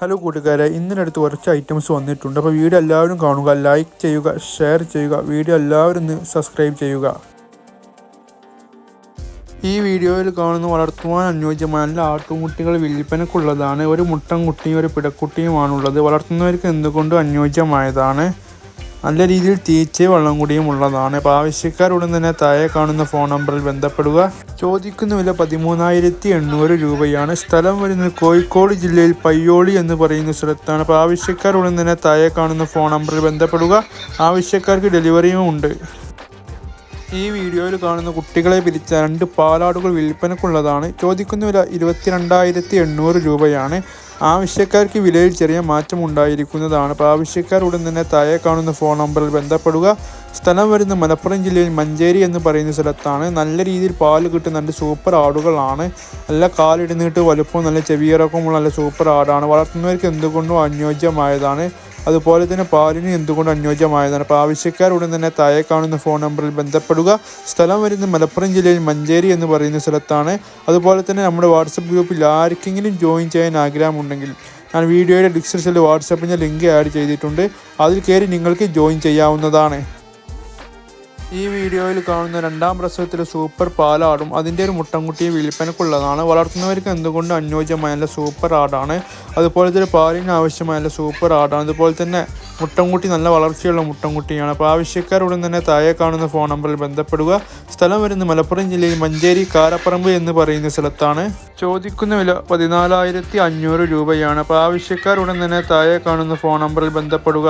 Hello കൂട്ടുകാരെ. ഇന്നിനടുത്ത് കുറച്ച് items വന്നിട്ടുണ്ട്. അപ്പോൾ വീഡിയോ എല്ലാവരും കാണുക ലൈക്ക് ചെയ്യുക ഷെയർ ചെയ്യുക വീഡിയോ എല്ലാവരും ഒന്ന് സബ്സ്ക്രൈബ് ചെയ്യുക. ഈ വീഡിയോയിൽ കാണുന്ന വളർത്തുവാൻ അനുയോജ്യമായ നല്ല ആട്ടുംകുട്ടികൾ വിൽപ്പനക്കുള്ളതാണ് ഒരു മുട്ടൻകുട്ടിയും ഒരു പിടക്കുട്ടിയുമാണുള്ളത്. വളർത്തുന്നവർക്ക് എന്തുകൊണ്ടും അനുയോജ്യമായതാണ്? നല്ല രീതിയിൽ തീറ്റയും വെള്ളം കൂടിയും ഉള്ളതാണ്. അപ്പോൾ ആവശ്യക്കാരുടൻ തന്നെ താഴെ കാണുന്ന ഫോൺ നമ്പറിൽ ബന്ധപ്പെടുക. ചോദിക്കുന്ന വില പതിമൂന്നായിരത്തി എണ്ണൂറ് രൂപയാണ്. സ്ഥലം വരുന്നത് കോഴിക്കോട് ജില്ലയിൽ പയ്യോളി എന്ന് പറയുന്ന സ്ഥലത്താണ്. അപ്പോൾ ആവശ്യക്കാരുടൻ തന്നെ താഴെ കാണുന്ന ഫോൺ നമ്പറിൽ ബന്ധപ്പെടുക. ആവശ്യക്കാർക്ക് ഡെലിവറിയും ഉണ്ട്. ഈ വീഡിയോയിൽ കാണുന്ന കുട്ടികളെ പിരിച്ച രണ്ട് പാലാടുകൾ വിൽപ്പനക്കുള്ളതാണ്. ചോദിക്കുന്ന വില ഇരുപത്തിരണ്ടായിരത്തി എണ്ണൂറ് രൂപയാണ്. ആവശ്യക്കാർക്ക് വിലയിൽ ചെറിയ മാറ്റം ഉണ്ടായിരിക്കുന്നതാണ് ആവശ്യക്കാർ ഉടൻ തന്നെ താഴെ കാണുന്ന ഫോൺ നമ്പറിൽ ബന്ധപ്പെടുക. സ്ഥലം വരുന്ന മലപ്പുറം ജില്ലയിൽ മഞ്ചേരി എന്ന് പറയുന്ന സ്ഥലത്താണ്. നല്ല രീതിയിൽ പാൽ കിട്ടുന്ന രണ്ട് സൂപ്പർ ആടുകളാണ്. നല്ല കാലിടുന്നിട്ട് വലുപ്പം നല്ല ചെവിയിറക്കമുള്ള നല്ല സൂപ്പർ ആടാണ്. വളർത്തുന്നവർക്ക് എന്തുകൊണ്ടും അനുയോജ്യമായതാണ്. അതുപോലെ തന്നെ പാലിന് എന്തുകൊണ്ട് അനുയോജ്യമായതാണ്? അപ്പോൾ ആവശ്യക്കാർ ഉടൻ തന്നെ താഴെ കാണുന്ന ഫോൺ നമ്പറിൽ ബന്ധപ്പെടുക. സ്ഥലം വരുന്നത് മലപ്പുറം ജില്ലയിൽ മഞ്ചേരി എന്ന് പറയുന്ന സ്ഥലത്താണ്. അതുപോലെ തന്നെ നമ്മുടെ വാട്സപ്പ് ഗ്രൂപ്പിൽ ആർക്കെങ്കിലും ജോയിൻ ചെയ്യാൻ ആഗ്രഹമുണ്ടെങ്കിൽ ഞാൻ വീഡിയോയുടെ ഡിസ്ക്രിപ്ഷനിൽ വാട്സപ്പിന്റെ ലിങ്ക് ആഡ് ചെയ്തിട്ടുണ്ട്. അതിൽ കയറി നിങ്ങൾക്ക് ജോയിൻ ചെയ്യാവുന്നതാണ്. ഈ വീഡിയോയിൽ കാണുന്ന രണ്ടാം പ്രസവത്തിലെ സൂപ്പർ പാലാടും അതിന്റെ ഒരു മുട്ടൻകുട്ടിയെ വിൽപ്പനക്കുള്ളതാണ്. വളർത്തുന്നവർക്ക് എന്തുകൊണ്ട് അനുയോജ്യമായ നല്ല സൂപ്പർ ആടാണ്? അതുപോലെ തന്നെ പാലിന് ആവശ്യമായ നല്ല സൂപ്പർ ആടാണ്. അതുപോലെ തന്നെ മുട്ടൻകുട്ടി നല്ല വളർച്ചയുള്ള മുട്ടൻകുട്ടിയാണ്. അപ്പോൾ ആവശ്യക്കാരുടൻ തന്നെ താഴെ കാണുന്ന ഫോൺ നമ്പറിൽ ബന്ധപ്പെടുക. സ്ഥലം വരുന്ന മലപ്പുറം ജില്ലയിൽ മഞ്ചേരി കാരപ്പറമ്പ് എന്ന് പറയുന്ന സ്ഥലത്താണ്. ചോദിക്കുന്ന വില പതിനാലായിരത്തി അഞ്ഞൂറ് രൂപയാണ്. അപ്പോൾ ആവശ്യക്കാരുടൻ തന്നെ താഴെ കാണുന്ന ഫോൺ നമ്പറിൽ ബന്ധപ്പെടുക.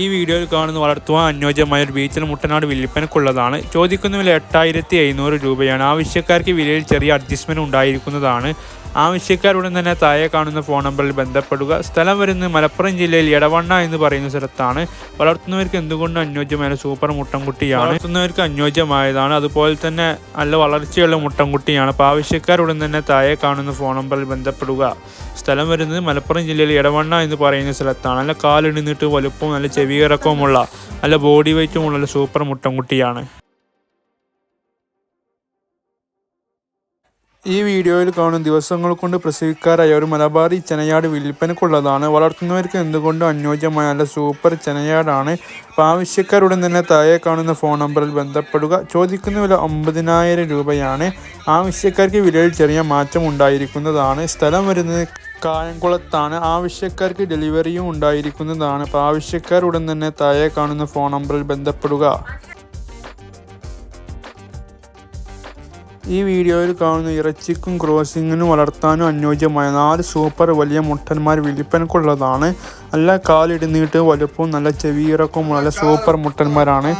ഈ വീഡിയോയിൽ കാണുന്ന വളർത്തുവാൻ അനുയോജ്യമായ ഒരു ബീച്ചിൽ മുട്ടനാട് വിൽപ്പനക്കുള്ളതാണ് ചോദിക്കുന്ന വില എട്ടായിരത്തി എഴുന്നൂറ് രൂപയാണ്. ആവശ്യക്കാർക്ക് വിലയിൽ ചെറിയ അഡ്ജസ്റ്റ്മെന്റ് ഉണ്ടായിരിക്കുന്നതാണ്. ആവശ്യക്കാരുടൻ തന്നെ താഴെ കാണുന്ന ഫോൺ നമ്പറിൽ ബന്ധപ്പെടുക. സ്ഥലം വരുന്നത് മലപ്പുറം ജില്ലയിൽ എടവണ്ണ എന്ന് പറയുന്ന സ്ഥലത്താണ്. വളർത്തുന്നവർക്ക് എന്തുകൊണ്ട് അനുയോജ്യമായ സൂപ്പർ മുട്ടൻകുട്ടിയാണ്? വളർത്തുന്നവർക്ക് അനുയോജ്യമായതാണ്. അതുപോലെ തന്നെ നല്ല വളർച്ചയുള്ള മുട്ടൻകുട്ടിയാണ്. അപ്പോൾ ആവശ്യക്കാരുടൻ തന്നെ താഴെ കാണുന്ന ഫോൺ നമ്പറിൽ ബന്ധപ്പെടുക. സ്ഥലം വരുന്നത് മലപ്പുറം ജില്ലയിൽ എടവണ്ണ എന്ന് പറയുന്ന സ്ഥലത്താണ്. നല്ല കാലിടുന്നിട്ട് വലുപ്പവും നല്ല ചെവിയിറക്കവുമുള്ള നല്ല ബോഡി വെയ്റ്റുമുള്ള സൂപ്പർ മുട്ടൻകുട്ടിയാണ്. ഈ വീഡിയോയിൽ കാണുന്ന ദിവസങ്ങൾ കൊണ്ട് പ്രസവിക്കാറായ ഒരു മലബാറി ചെനയാട് വിൽപ്പനക്കുള്ളതാണ്. വളർത്തുന്നവർക്ക് എന്തുകൊണ്ടും അനുയോജ്യമായ നല്ല സൂപ്പർ ചെനയാടാണ്. അപ്പോൾ ആവശ്യക്കാരുടൻ തന്നെ താഴെ കാണുന്ന ഫോൺ നമ്പറിൽ ബന്ധപ്പെടുക. ചോദിക്കുന്ന വില ഒമ്പതിനായിരം രൂപയാണ്. ആവശ്യക്കാർക്ക് വിലയിൽ ചെറിയ മാറ്റം ഉണ്ടായിരിക്കുന്നതാണ്. സ്ഥലം വരുന്നത് കായംകുളത്താണ്. ആവശ്യക്കാർക്ക് ഡെലിവറിയും ഉണ്ടായിരിക്കുന്നതാണ്. അപ്പോൾ ആവശ്യക്കാരുടൻ തന്നെ താഴെ കാണുന്ന ഫോൺ നമ്പറിൽ ബന്ധപ്പെടുക. ഈ വീഡിയോയിൽ കാണുന്ന ഇറച്ചിക്കും ക്രോസിങ്ങിനും വളർത്താനും അനുയോജ്യമായ നാല് സൂപ്പർ വലിയ മുട്ടന്മാർ വിൽപ്പനക്കുള്ളതാണ് നല്ല കാലിടുന്നിട്ട് വലുപ്പവും നല്ല ചെവിയിറക്കവും നല്ല സൂപ്പർ മുട്ടന്മാരാണ്.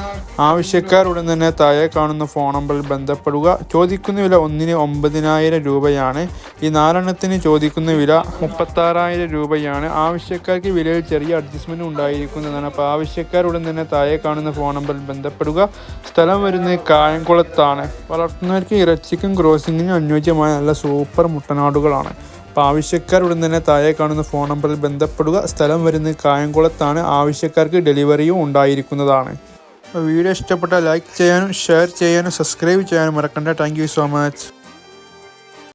ആവശ്യക്കാർ ഉടൻ തന്നെ താഴെ കാണുന്ന ഫോൺ നമ്പറിൽ ബന്ധപ്പെടുക. ചോദിക്കുന്ന വില ഒന്നിന് ഒമ്പതിനായിരം രൂപയാണ്. ഈ നാലെണ്ണത്തിന് ചോദിക്കുന്ന വില മുപ്പത്താറായിരം രൂപയാണ്. ആവശ്യക്കാർക്ക് വിലയിൽ ചെറിയ അഡ്ജസ്റ്റ്മെന്റ് ഉണ്ടായിരിക്കുന്നതാണ് അപ്പോൾ ആവശ്യക്കാർ ഉടൻ തന്നെ താഴെ കാണുന്ന ഫോൺ നമ്പറിൽ ബന്ധപ്പെടുക. സ്ഥലം വരുന്നത് കായംകുളത്താണ്. വളർത്തുന്നവർക്ക് ഇറച്ചിക്കും ക്രോസിങ്ങിനും അനുയോജ്യമായ നല്ല സൂപ്പർ മുട്ടനാടുകളാണ്. അപ്പോൾ ആവശ്യക്കാർ ഉടൻ തന്നെ താഴെ കാണുന്ന ഫോൺ നമ്പറിൽ ബന്ധപ്പെടുക. സ്ഥലം വരുന്ന കായംകുളത്താണ്. ആവശ്യക്കാർക്ക് ഡെലിവറിയും ഉണ്ടായിരിക്കുന്നതാണ്. വീഡിയോ ഇഷ്ടപ്പെട്ടാൽ ലൈക്ക് ചെയ്യാനും ഷെയർ ചെയ്യാനും സബ്സ്ക്രൈബ് ചെയ്യാനും മറക്കണ്ട. Thank so much.